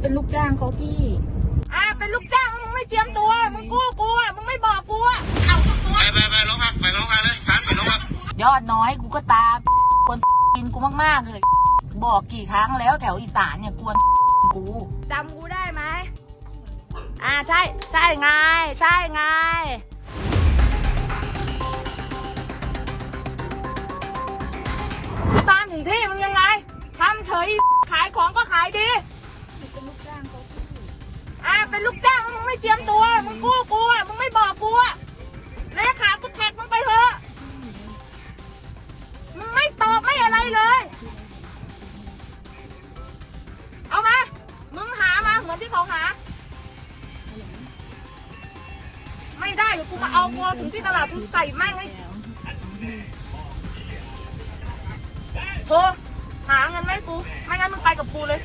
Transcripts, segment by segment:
เป็นลูกจ้างเขาพี่ อ่าเป็นลูกจ้างมึงไม่เตรียมตัว มึงกู้กูอะมึงไม่บอกกูอะไปไปไปลงพักไปลงพักเลยพันไปลงพักยอดน้อยกูก็ตามคนกินกูมากๆเลย บอกกี่ครั้งแล้วแถวอีสานเนี่ยกวนกูจำกูได้ไหมอ่าใช่ใช่ไงใช่ไงตามถึงที่มึงยังไงทำเฉยขายของก็ขายดี เป็นลูกจ้างมึงไม่เตรียมตัว มึงกู้กูอะมึงไม่บอกกูอะเลขากูแท็กมึงไปเถอะ มึงไม่ตอบไม่อะไรเลย เอามา มึงหามาเหมือนที่เขาหา ไม่ได้เดี๋ยวกูมาเอากูถึงที่ตลาดกูใส่แม่งให้โทรหาเงินไหมกู ไม่งั้นมึงไปกับกูเลย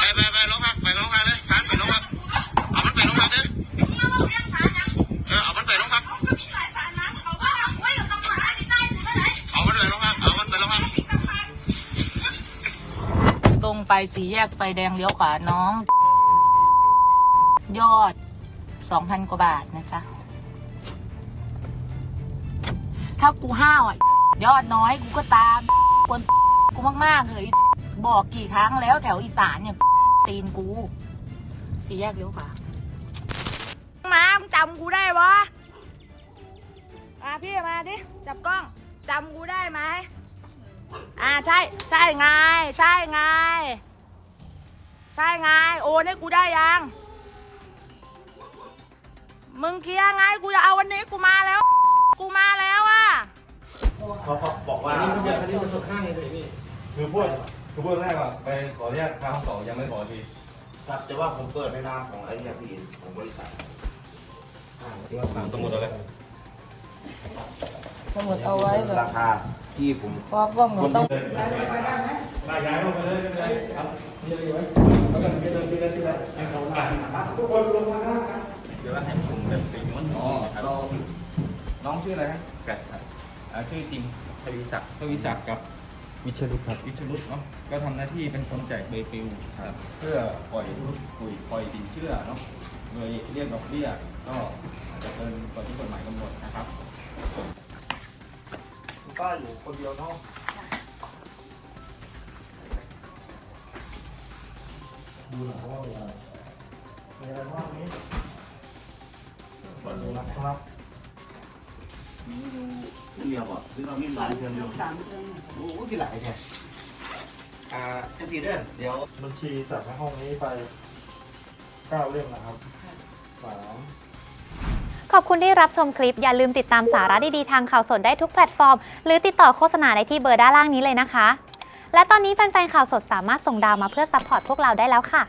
ไปไปไปลงพักไปลงพักเลยพันไปลงพักเอามันไปลงพักเลยเออเอามันไปลงพักเอามันไปลงพักเอามันไปลงพัก ตรง ไปสีแยกไฟแดงเลี้ยวขวาน้อง ยอดสองพันกว่าบาทนะจ๊ะ ถ้ากูห้าวอะ ยอดน้อยกูก็ตามกวนกูมากๆเลยบอกกี่ครั้งแล้วแถวอีสานเนี่ย ตีนกู สีแยกเลี้ยวขวามาจำกูได้ปะอะพี่มาดิ จับกล้องจำกูได้ไหม อ่าใช่ใช่ไง ใช่ไง ใช่ไง โอนให้กูได้ยัง มึงเคลียร์ไงกูจะเอาวันนี้กูมาแล้ว กูมาแล้วอะเขาเขาบอกว่าคือพูดคือพูดแรกว่าไปขออนุญาตทางห้องสองยังไม่ขอทีครับแต่ว่าผมเปิดในนามของไอ้เนี่ยพี่ของบริษัทสมมติอะไร สมุดเอาไว้แบบราคาที่ผมเพราะว่าหนูต้องเดี๋ยวว่าให้ผมแบบไปย้อนอ๋อเราน้องชื่ออะไรฮะแกดครับอ่าชื่อจริงทวีศักดิ์ทวีศักดิ์กับวิชรุตครับวิชรุตเนาะก็ทำหน้าที่เป็นคนแจกใบปลิวครับ เพื่อปล่อยปุ๋ยปล่อยสินเชื่อเนาะโดยเรียกดอกเบี้ยก็อาจจะเกินกว่าที่กฎหมายกำหนดนะครับคุณ ป้าอยู่คนเดียวเนาะดูหน่อยว่ามีอะไรมีอะไรบ้างนี้บัตรนะครับเดียวอะคือเรามีหลายเดือนเดียวสามเดือนโอ้โหกี่หลายเนี่ยอ่าทันทีเด้อเดี๋ยวบัญชีจากในห้องนี้ไปเก้าเล่มนะครับสาม อบคุณที่รับชมคลิป อย่าลืมติดตามสาระดีๆทางข่าวสดได้ทุกแพลตฟอร์ม หรือติดต่อโฆษณาได้ที่เบอร์ด้านล่างนี้เลยนะคะ และตอนนี้แฟนๆข่าวสดสามารถส่งดาวมาเพื่อซัพพอร์ตพวกเราได้แล้วค่ะ